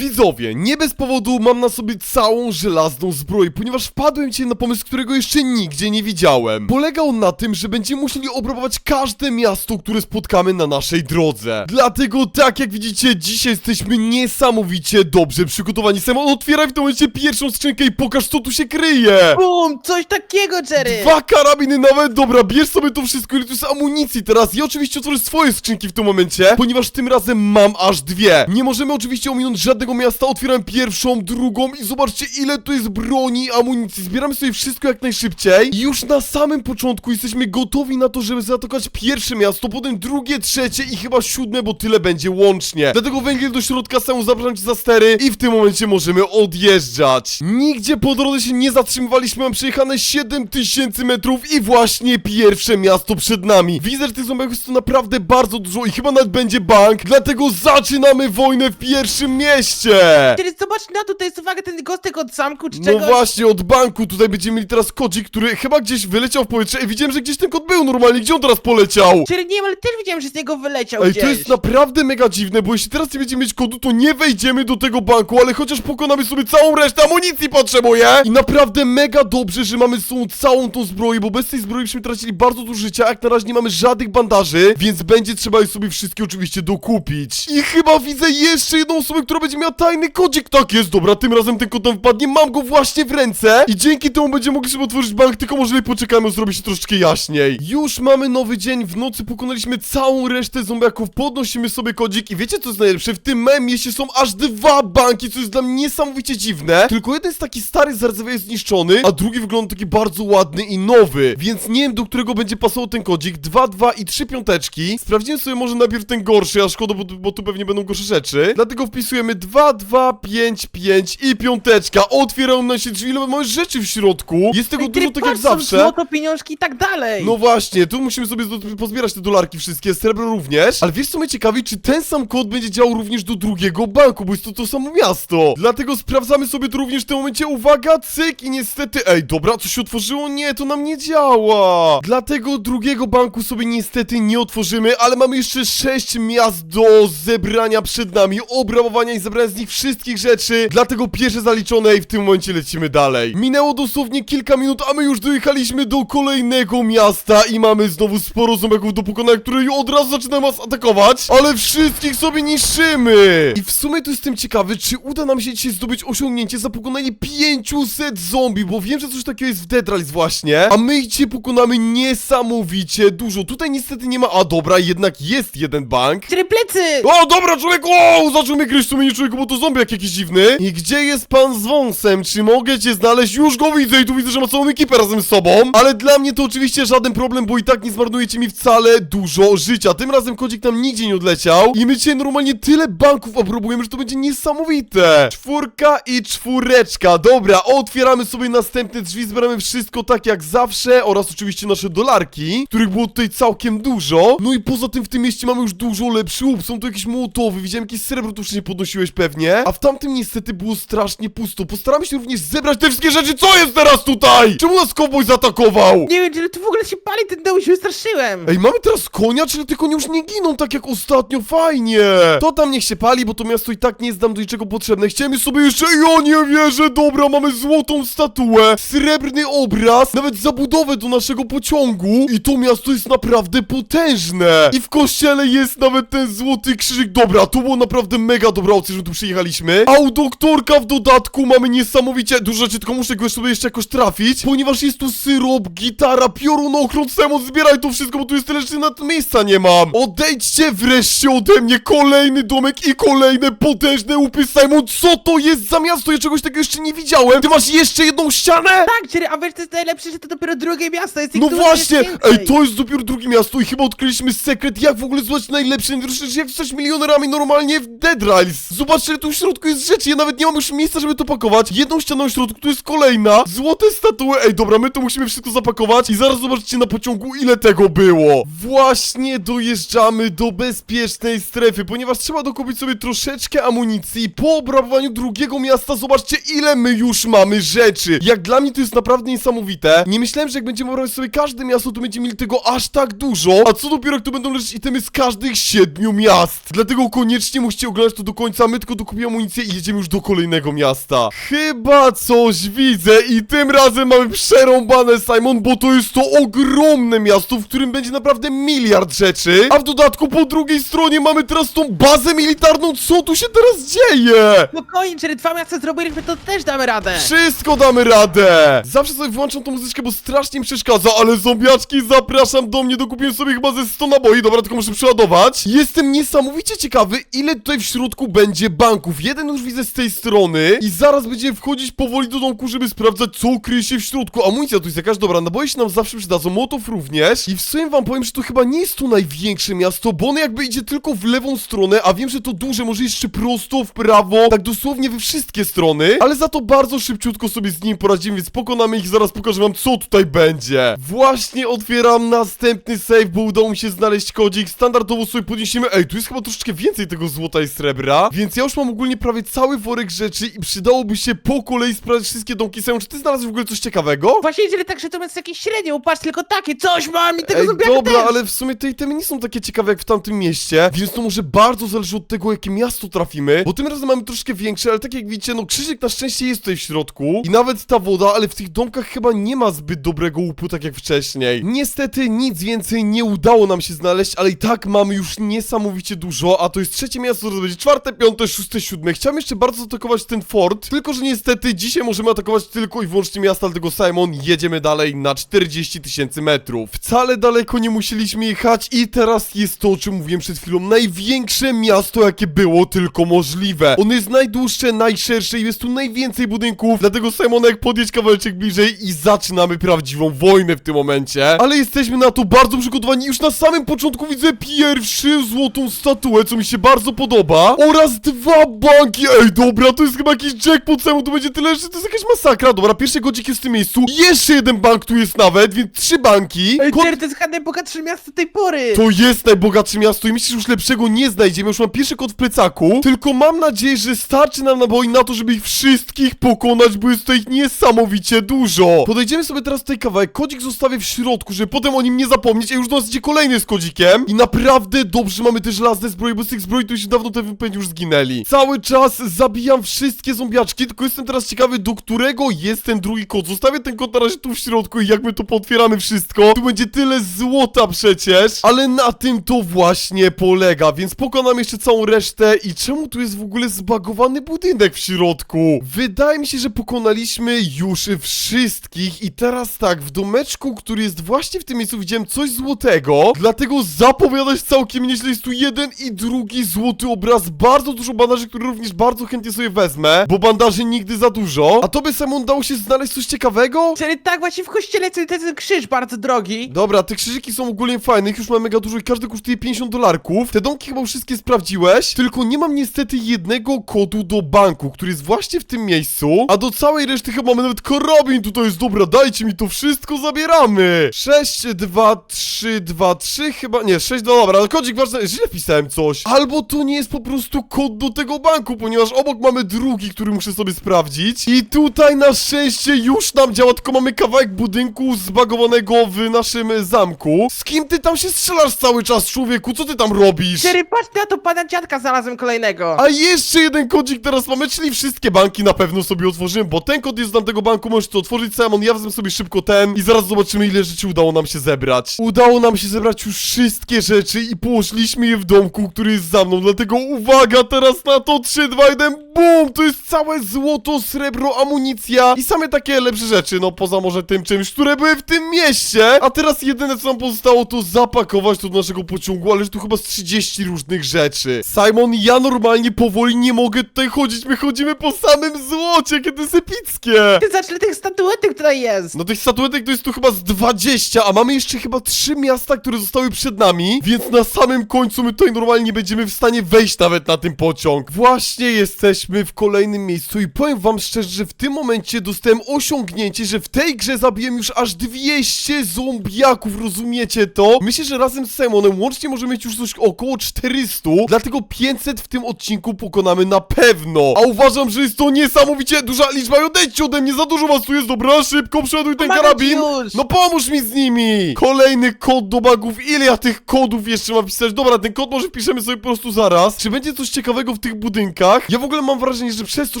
Widzowie, nie bez powodu mam na sobie całą żelazną zbroję, ponieważ wpadłem dzisiaj na pomysł, którego jeszcze nigdzie nie widziałem. Polega on na tym, że będziemy musieli obrabować każde miasto, które spotkamy na naszej drodze. Dlatego, tak jak widzicie, dzisiaj jesteśmy niesamowicie dobrze przygotowani. Simon, otwieraj w tym momencie pierwszą skrzynkę i pokaż, co tu się kryje. Bum, coś takiego, Jerry! Dwa karabiny nawet, dobra, bierz sobie to wszystko, ile tu jest amunicji teraz. Ja oczywiście otworzę swoje skrzynki w tym momencie, ponieważ tym razem mam aż dwie. Nie możemy oczywiście ominąć żadnego miasta, otwieram pierwszą, drugą i zobaczcie ile tu jest broni amunicji. Zbieramy sobie wszystko jak najszybciej. I już na samym początku jesteśmy gotowi na to, żeby zaatakować pierwsze miasto, potem drugie, trzecie i chyba siódme, bo tyle będzie łącznie. Dlatego węgiel do środka samemu zapraszam cię za stery i w tym momencie możemy odjeżdżać. Nigdzie po drodze się nie zatrzymywaliśmy, mam przejechane 7000 metrów i właśnie pierwsze miasto przed nami. Widzę, że tych zombiaków jest tu naprawdę bardzo dużo i chyba nawet będzie bank, dlatego zaczynamy wojnę w pierwszym mieście. Jerry, zobacz na to, to jest uwaga ten gostek od zamku czy No czegoś. właśnie, od banku tutaj będziemy mieli teraz kodzik, który chyba gdzieś wyleciał w powietrze. Ej, widziałem, że gdzieś ten kod był normalnie, gdzie on teraz poleciał? Jerry, nie wiem, ale też widziałem, że z niego wyleciał Ej, gdzieś. to jest naprawdę mega dziwne, bo jeśli teraz nie będziemy mieć kodu, to nie wejdziemy do tego banku, ale chociaż pokonamy sobie całą resztę amunicji potrzebuję! I naprawdę mega dobrze, że mamy z sobą całą tą zbroję, bo bez tej zbroi byśmy tracili bardzo dużo życia, jak na razie nie mamy żadnych bandaży, więc będzie trzeba je sobie wszystkie oczywiście dokupić. I chyba widzę jeszcze jedną osobę, która będzie miała tajny kodzik. Tak jest, dobra, tym razem ten kod wpadnie, mam go właśnie w ręce i dzięki temu będziemy mogli sobie otworzyć bank, tylko może lepiej poczekajmy, zrobi się troszeczkę jaśniej. Już mamy nowy dzień, w nocy pokonaliśmy całą resztę zombiaków, podnosimy sobie kodzik i wiecie co jest najlepsze? W tym małym mieście są aż dwa banki, co jest dla mnie niesamowicie dziwne. Tylko jeden jest taki stary, z rdzewa jest zniszczony, a drugi wygląda taki bardzo ładny i nowy. Więc nie wiem, do którego będzie pasował ten kodzik. 2, 2 i 3 piąteczki. Sprawdzimy sobie może najpierw ten gorszy, a szkoda, bo, bo tu pewnie będą gorsze rzeczy. Dlatego wpisujemy 2, 2, 5, 5 i piąteczka. Otwierają nam się drzwi, mamy rzeczy w środku. Jest tego Ej, dużo, tak jak patrz, są zawsze. Złoto, pieniążki i tak dalej. No właśnie, tu musimy sobie zdo- pozbierać te dolarki wszystkie, srebro również. Ale wiesz co mnie ciekawi, czy ten sam kod będzie działał również do drugiego banku, bo jest to to samo miasto. Dlatego sprawdzamy sobie tu również w tym momencie, uwaga, cyk i niestety, ej, dobra, co się otworzyło? Nie, to nam nie działa. Dlatego drugiego banku sobie niestety nie otworzymy, ale mamy jeszcze sześć miast do zebrania przed nami, obrabowania i zebrania z nich wszystkich rzeczy. Dlatego pierwsze zaliczone i w tym momencie lecimy dalej. Minęło dosłownie kilka minut, a my już dojechaliśmy do kolejnego miasta i mamy znowu sporo zombiaków do pokonania, które od razu zaczynają nas atakować, ale wszystkich sobie niszczymy. I w sumie tu jestem ciekawy, czy uda nam się dzisiaj zdobyć osiągnięcie za pokonanie 500 zombie, bo wiem, że coś takiego jest w Dead Rise właśnie, a my ich dzisiaj pokonamy niesamowicie dużo. Tutaj niestety nie ma, a dobra, jednak jest jeden bank. Jerry, plecy! O, dobra, człowieku! O, zaczął mnie gryźć, to mnie nie człowieku, bo to zombiak jakiś dziwny. I gdzie jest pan z wąsem? Czy mogę cię znaleźć? Już go widzę i tu widzę, że ma całą ekipę razem z sobą. Ale dla mnie to oczywiście żaden problem, bo i tak nie zmarnujecie mi wcale dużo życia. Tym razem kodzik nam nigdzie nie odleciał. I my dzisiaj normalnie tyle banków obrobujemy, że to będzie niesamowite. Czwórka i czwóreczka. Dobra, otwieramy sobie następne drzwi, zbieramy wszystko tak jak zawsze oraz oczywiście nasze dolarki, których było tutaj całkiem dużo. No i poza tym w tym mieście mamy już dużo lepszy łup. Są tu jakieś mołotowy, widziałem jakieś srebro tu wcześniej podnosiłeś pewnie. A w tamtym niestety było strasznie pusto. Postaramy się również zebrać te wszystkie rzeczy. Co jest teraz tutaj? Czemu nas kowboj zaatakował? Nie wiem, Jerry, tu w ogóle się pali ten dom, się wystraszyłem. Ej, mamy teraz konia, czyli te konie już nie giną tak jak ostatnio, fajnie! To tam niech się pali, bo to miasto i tak nie jest nam do niczego potrzebne. Chciałem sobie jeszcze, ja nie wierzę, dobra, mamy złotą statuę, srebrny obraz, nawet zabudowę do naszego pociągu i to miasto jest naprawdę potężne. I w kościele jest nawet ten złoty krzyżyk, dobra, to było naprawdę mega dobra opcja, że tu przyjechaliśmy. A u doktorka w dodatku mamy niesamowicie dużo rzeczy, tylko muszę go sobie jeszcze jakoś trafić, ponieważ jest tu syrop, gitara, piorunochron, Simon, zbieraj to wszystko, bo tu jest tyle rzeczy, na to miejsca nie mam. Odejdźcie wreszcie ode mnie, kolejny domek i kolejne potężne łupy, Simon, co to jest za miasto? Ja czegoś takiego jeszcze nie widziałem. Ty masz jeszcze jedną ścianę? Tak, Jerry, a wiesz, to jest najlepsze, że to dopiero drugie miasto, jest ich No właśnie! więcej. Ej, to jest dopiero drugie miasto i chyba odkryliśmy sekret, jak w ogóle zdobyć najlepsze, najlepsze jak zostać milionerami normalnie w Dead Rise. Zobaczcie, ile tu w środku jest rzeczy, ja nawet nie mam już miejsca, żeby to pakować. Jedną ścianą w środku, tu jest kolejna, złote statuły, ej, dobra, my to musimy wszystko zapakować i zaraz zobaczycie na pociągu, ile tego było. Właśnie dojeżdżamy do bezpiecznej strefy, ponieważ trzeba dokupić sobie troszeczkę amunicji. Po obrabowaniu drugiego miasta, zobaczcie, ile my już mamy rzeczy. Jak dla mnie to jest naprawdę niesamowite. Nie myślałem, że jak będziemy obrabiać sobie każde miasto, to będziemy mieli tego aż tak dużo. A co dopiero, jak to będą leżeć itemy z każdych siedmiu miast. Dlatego koniecznie musicie oglądać to do końca. My tylko szybko dokupię amunicję i jedziemy już do kolejnego miasta. Chyba coś widzę i tym razem mamy przerąbane, Simon, bo to jest to ogromne miasto, w którym będzie naprawdę miliard rzeczy, a w dodatku po drugiej stronie mamy teraz tą bazę militarną, co tu się teraz dzieje? Spokojnie, czyli dwa miasta zrobiliśmy, to też damy radę. Wszystko damy radę! Zawsze sobie włączam tą muzyczkę, bo strasznie mi przeszkadza, ale zombiaczki, zapraszam do mnie, dokupiłem sobie chyba ze 100 naboi, dobra, tylko muszę przeładować. Jestem niesamowicie ciekawy, ile tutaj w środku będzie banków. Jeden już widzę z tej strony i zaraz będziemy wchodzić powoli do domku, żeby sprawdzać, co kryje się w środku. Amunicja tu jest jakaś, dobra, naboje się nam zawsze przydadzą, motów również. I w sumie wam powiem, że to chyba nie jest to największe miasto, bo ono jakby idzie tylko w lewą stronę, a wiem, że to duże, może jeszcze prosto, w prawo, tak dosłownie we wszystkie strony, ale za to bardzo szybciutko sobie z nim poradzimy, więc pokonamy ich, zaraz pokażę wam, co tutaj będzie. Właśnie otwieram następny save, bo udało mi się znaleźć kodzik, standardowo sobie podniesiemy, ej, tu jest chyba troszeczkę więcej tego złota i srebra, więc ja już mam ogólnie prawie cały worek rzeczy i przydałoby się po kolei sprawdzić wszystkie domki Simon, czy ty znalazłeś w ogóle coś ciekawego? Właśnie jeżeli tak, że to jest jakieś średnie, patrz, tylko takie, coś mam i tego Ej, zombiaka dobra, też. ale w sumie te itemy nie są takie ciekawe jak w tamtym mieście, więc to może bardzo zależy od tego, jakie miasto trafimy, bo tym razem mamy troszkę większe, ale tak jak widzicie, no krzyżyk na szczęście jest tutaj w środku i nawet ta woda, ale w tych domkach chyba nie ma zbyt dobrego łupu, tak jak wcześniej. Niestety nic więcej nie udało nam się znaleźć, ale i tak mamy już niesamowicie dużo, a to jest trzecie miasto, to będzie czwarte, piąte, szóste, siódme. Chciałem jeszcze bardzo atakować ten fort, tylko że niestety dzisiaj możemy atakować tylko i wyłącznie miasta, dlatego Simon, jedziemy dalej na 40 tysięcy metrów. Wcale daleko nie musieliśmy jechać i teraz jest to, o czym mówiłem przed chwilą, największe miasto, jakie było tylko możliwe. Ono jest najdłuższe, najszersze i jest tu najwięcej budynków, dlatego Simon, jak podjedź kawałeczek bliżej i zaczynamy prawdziwą wojnę w tym momencie. Ale jesteśmy na to bardzo przygotowani. Już na samym początku widzę pierwszy złotą statuę, co mi się bardzo podoba. Oraz dwa banki. Ej, dobra, to jest chyba jakiś jackpot, Simon, tu będzie tyle, że to jest jakaś masakra. Dobra, pierwszy godzik jest w tym miejscu. Jeszcze jeden bank tu jest nawet, więc trzy banki. Ej, Jerry, to jest chyba najbogatsze miasto tej pory. to jest najbogatsze miasto i myślę, że już lepszego nie znajdziemy. Już mam pierwszy kod w plecaku. Tylko mam nadzieję, że starczy nam naboi na to, żeby ich wszystkich pokonać, bo jest tutaj ich niesamowicie dużo. Podejdziemy sobie teraz tutaj kawałek. Kodzik zostawię w środku, żeby potem o nim nie zapomnieć. A już do nas idzie kolejny z kodzikiem. I naprawdę dobrze mamy te żelazne zbroje, bo z tych zbroi to się dawno te wypędzi już zginęli. Cały czas zabijam wszystkie zombiaczki, tylko jestem teraz ciekawy, do którego jest ten drugi kod. Zostawię ten kod na razie tu w środku i jak my to potwieramy wszystko, tu będzie tyle złota przecież, ale na tym to właśnie polega, więc pokonam jeszcze całą resztę. I czemu tu jest w ogóle zbagowany budynek w środku? Wydaje mi się, że pokonaliśmy już wszystkich i teraz tak, w domeczku, który jest właśnie w tym miejscu widziałem coś złotego, dlatego zapowiadać całkiem nieźle jest tu jeden i drugi złoty obraz, bardzo dużo bandaży, które również bardzo chętnie sobie wezmę, bo bandaży nigdy za dużo, a to by Simon dało się znaleźć coś ciekawego? Czyli tak, właśnie w kościele jest ten krzyż bardzo drogi. Dobra, te krzyżyki są ogólnie fajne, ich już mam mega dużo i każdy kosztuje 50 dolarków. Te domki chyba wszystkie sprawdziłeś, tylko nie mam niestety jednego kodu do banku, który jest właśnie w tym miejscu, a do całej reszty chyba mamy nawet karabin tutaj jest, dobra, dajcie mi to wszystko, zabieramy. 6, 2, 3, 2, 3, chyba, nie, 6, no dobra, ale kodzik ważny, źle wpisałem coś. Albo to nie jest po prostu kod do tego banku, ponieważ obok mamy drugi, który muszę sobie sprawdzić. I tutaj na szczęście już nam działa, tylko mamy kawałek budynku zbagowanego w naszym zamku. Z kim ty tam się strzelasz cały czas, człowieku? Co ty tam robisz? Jerry, patrz na to, pana dziadka znalazłem kolejnego. A jeszcze jeden kodzik teraz mamy, czyli wszystkie banki na pewno sobie otworzymy, bo ten kod jest z tamtego banku, możesz to otworzyć, Simon, ja wezmę sobie szybko ten i zaraz zobaczymy ile rzeczy udało nam się zebrać. Udało nam się zebrać już wszystkie rzeczy i położyliśmy je w domku, który jest za mną, dlatego uwaga teraz na to, 3, 2, 1, BUM! To jest całe złoto, srebro, amunicja i same takie lepsze rzeczy, no poza może tym czymś, które były w tym mieście. A teraz jedyne co nam pozostało to zapakować to do naszego pociągu, ale że tu chyba z 30 różnych rzeczy. Simon, ja normalnie powoli nie mogę tutaj chodzić, my chodzimy po samym złocie, kiedy jest epickie. Ty zacznę tych statuetek tutaj jest. No tych statuetek to jest tu chyba z 20, a mamy jeszcze chyba trzy miasta, które zostały przed nami, więc na samym końcu my tutaj normalnie nie będziemy w stanie wejść nawet na ten pociąg. Właśnie jesteśmy w kolejnym miejscu i powiem wam szczerze, że w tym momencie dostałem osiągnięcie, że w tej grze zabiłem już aż 200 zombiaków, rozumiecie to? Myślę, że razem z Simonem łącznie możemy mieć już coś około 400, dlatego 500 w tym odcinku pokonamy na pewno. A uważam, że jest to niesamowicie duża liczba i odejdźcie ode mnie, za dużo was tu jest, dobra? Szybko przeładuj ten Pomagam ci karabin. już. No pomóż mi z nimi! Kolejny kod do bugów. Ile ja tych kodów jeszcze mam pisać? Dobra, ten kod może wpiszemy sobie po prostu zaraz. Czy będzie coś ciekawego w tych budynkach. Ja w ogóle mam wrażenie, że przez to,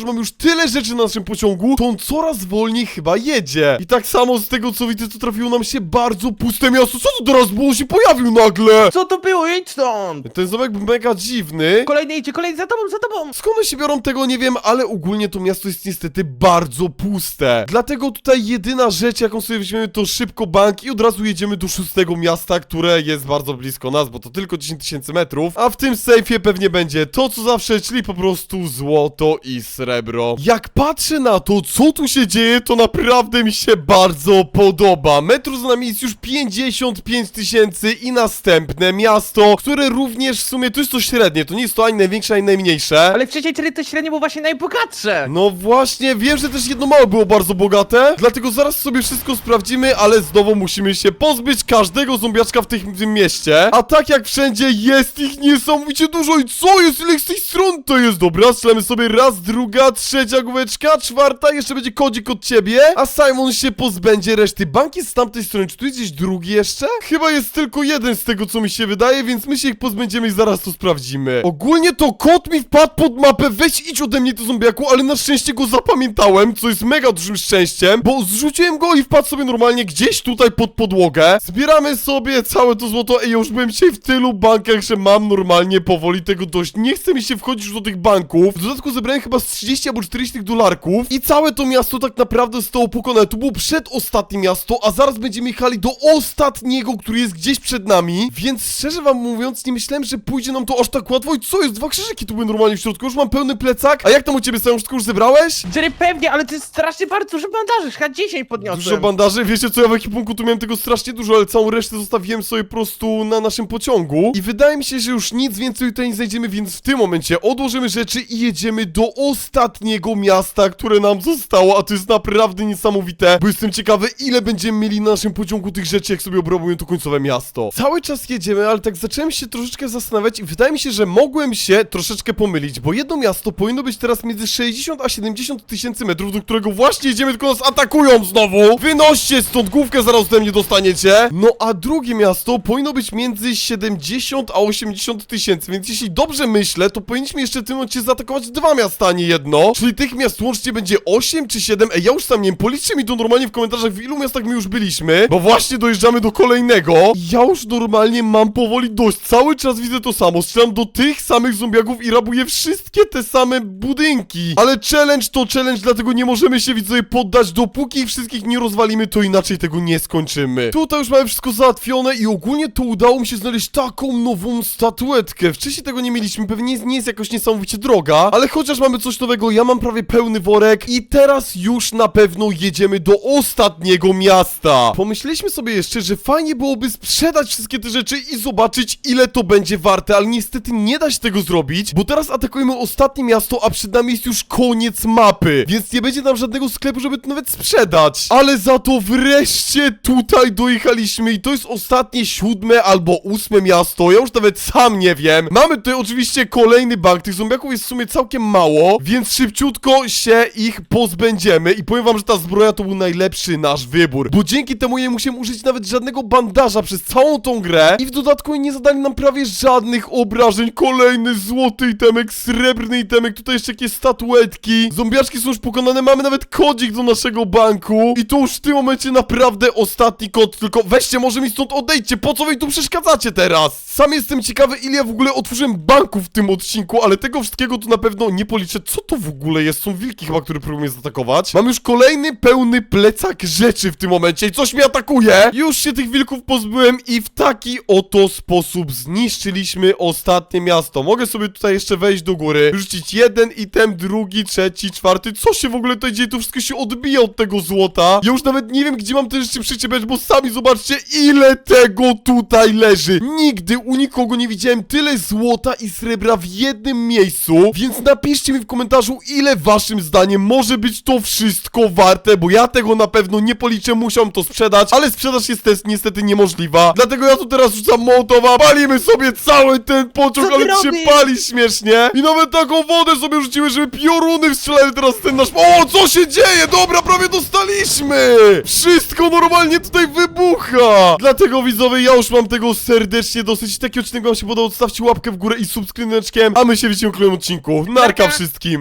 że mam już tyle rzeczy na naszym pociągu, to on coraz wolniej chyba jedzie. I tak samo z tego co widzę, to trafiło nam się bardzo puste miasto. Co to teraz było? On się pojawił nagle! Co to było? Idź stąd! Ten zamek był mega dziwny. Kolejny idzie, kolejny za tobą, za tobą! Skąd one się biorą, tego nie wiem, ale ogólnie to miasto jest niestety bardzo puste. Dlatego tutaj jedyna rzecz, jaką sobie weźmiemy, to szybko bank i od razu jedziemy do szóstego miasta, które jest bardzo blisko nas, bo to tylko 10 tysięcy metrów. A w tym sejfie pewnie będzie to, co zawsze, czyli po prostu złoto i srebro. Jak patrzę na to, co tu się dzieje, to naprawdę mi się bardzo podoba. Metro za nami jest już 55 tysięcy i następne miasto, które również w sumie to jest to średnie, to nie jest to ani największe, ani najmniejsze. Ale w trzeciej serii to średnio było właśnie najbogatsze! No właśnie, wiem, że też jedno małe było bardzo bogate, dlatego zaraz sobie wszystko sprawdzimy, ale znowu musimy się pozbyć każdego zombiaczka w, tych, w tym mieście. A tak jak wszędzie jest ich niesamowicie dużo i co jest, ile z tej stron to jest? Dobra, strzelamy sobie raz, druga, trzecia główeczka, czwarta, jeszcze będzie kodzik od ciebie, a Simon się pozbędzie reszty. Bank jest z tamtej strony, czy tu jest gdzieś drugi jeszcze? Chyba jest tylko jeden z tego, co mi się wydaje, więc my się ich pozbędziemy i zaraz to sprawdzimy. Ogólnie to kot mi wpadł pod mapę, weź idź ode mnie to zombiaku, ale na szczęście go zapamiętałem, co jest mega dużym szczęściem, bo zrzuciłem go i wpadł sobie normalnie gdzieś tutaj pod podłogę. Zbieramy sobie całe to złoto, ej, już byłem dzisiaj w tylu bankach, że mam normalnie powoli tego dość. Nie chce mi się wchodzić już do tych banków. W dodatku zebrałem chyba z 30 albo 40 tych dolarków i całe to miasto tak naprawdę zostało pokonane. To było przedostatnie miasto, a zaraz będziemy jechali do ostatniego, który jest gdzieś przed nami, więc szczerze wam mówiąc, nie myślałem, że pójdzie nam to aż tak łatwo i co jest? Dwa krzyżyki tu były normalnie w środku, już mam pełny plecak, a jak tam u ciebie stoją? Wszystko już zebrałeś? Jerry, pewnie, ale to jest strasznie bardzo dużo bandaży, chyba 10 podniosłem. Dużo bandaży, wiecie co, ja w ekipunku tu miałem tego strasznie dużo, ale całą resztę zostawiłem sobie po prostu na naszym pociągu i wydaje mi się, że już nic więcej tutaj nie znajdziemy, więc w tym momencie odłożymy rzeczy i jedziemy do ostatniego miasta, które nam zostało, a to jest naprawdę niesamowite, bo jestem ciekawy, ile będziemy mieli na naszym pociągu tych rzeczy, jak sobie obrabujemy to końcowe miasto. Cały czas jedziemy, ale tak zacząłem się troszeczkę zastanawiać i wydaje mi się, że mogłem się troszeczkę pomylić, bo jedno miasto powinno być teraz między 60 a 70 tysięcy metrów, do którego właśnie jedziemy, tylko nas atakują znowu! Wynoście stąd główkę, zaraz ode mnie dostaniecie! No a drugie miasto powinno być między 70 a 80 tysięcy, więc jeśli dobrze myślę, to powinniśmy jeszcze w tym momencie zaatakować dwa miasta, a nie jedno. Czyli tych miast łącznie będzie 8 czy 7, ej, ja już sam nie wiem, policzcie mi to normalnie w komentarzach, w ilu miastach my już byliśmy, bo właśnie dojeżdżamy do kolejnego. Ja już normalnie mam powoli dość, cały czas widzę to samo, strzelam do tych samych zombiaków i rabuję wszystkie te same budynki. Ale challenge to challenge, dlatego nie możemy się widzowie poddać, dopóki wszystkich nie rozwalimy, to inaczej tego nie skończymy. Tutaj już mamy wszystko załatwione i ogólnie to udało mi się znaleźć taką nową statuetkę. Wcześniej tego nie mieliśmy, pewnie nie jest jakoś niesamowicie droga, ale chociaż mamy coś nowego, ja mam prawie pełny worek i teraz już na pewno jedziemy do ostatniego miasta. Pomyśleliśmy sobie jeszcze, że fajnie byłoby sprzedać wszystkie te rzeczy i zobaczyć ile to będzie warte, ale niestety nie da się tego zrobić, bo teraz atakujemy ostatnie miasto, a przed nami jest już koniec mapy, więc nie będzie tam żadnego sklepu, żeby to nawet sprzedać. Ale za to wreszcie tutaj dojechaliśmy i to jest ostatnie siódme albo ósme miasto, ja już nawet sam nie wiem. Mamy tutaj oczywiście kolejny bank, tych zombiaków jest w sumie całkiem mało, więc szybciutko się ich pozbędziemy. I powiem wam, że ta zbroja to był najlepszy nasz wybór, bo dzięki temu nie musiałem użyć nawet żadnego bandaża przez całą tą grę. I w dodatku nie zadali nam prawie żadnych obrażeń. Kolejny złoty itemek, srebrny itemek, tutaj jeszcze jakieś statuetki, zombiaczki są już pokonane, mamy nawet kodzik do naszego banku. I to już w tym momencie naprawdę ostatni kod, tylko weźcie może mi stąd odejdźcie, po co wy tu przeszkadzacie teraz? Sam jestem ciekawy ile ja w ogóle otworzyłem banków w tym odcinku, ale tego wszystkiego to na pewno nie policzę. Co to w ogóle jest? Są wilki chyba, które próbują mnie zaatakować. Mam już kolejny pełny plecak rzeczy w tym momencie i coś mnie atakuje. Już się tych wilków pozbyłem i w taki oto sposób zniszczyliśmy ostatnie miasto. Mogę sobie tutaj jeszcze wejść do góry, rzucić jeden item, drugi, trzeci, czwarty. Co się w ogóle tutaj dzieje? To wszystko się odbija od tego złota. Ja już nawet nie wiem, gdzie mam te rzeczy przyczepiać, bo sami zobaczcie, ile tego tutaj leży. Nigdy u nikogo nie widziałem tyle złota i srebra w jednym miejscu, więc napiszcie mi w komentarzu, ile waszym zdaniem może być to wszystko warte, bo ja tego na pewno nie policzę, musiałem to sprzedać, ale sprzedaż jest też niestety niemożliwa. Dlatego ja tu teraz rzucam mołotowa, palimy sobie cały ten pociąg, Co ty ale się robisz? pali śmiesznie. I nawet taką wodę sobie rzuciły, żeby pioruny wstrzelały teraz w ten nasz... O, co się dzieje? Dobra, prawie dostaliśmy! Wszystko normalnie tutaj wybucha! Dlatego widzowie, ja już mam tego serdecznie dosyć. Taki odcinek wam się podobał, zostawcie łapkę w górę i subskrzyneczkiem. A my się widzimy w kolejnym odcinku. Narka Narka. wszystkim!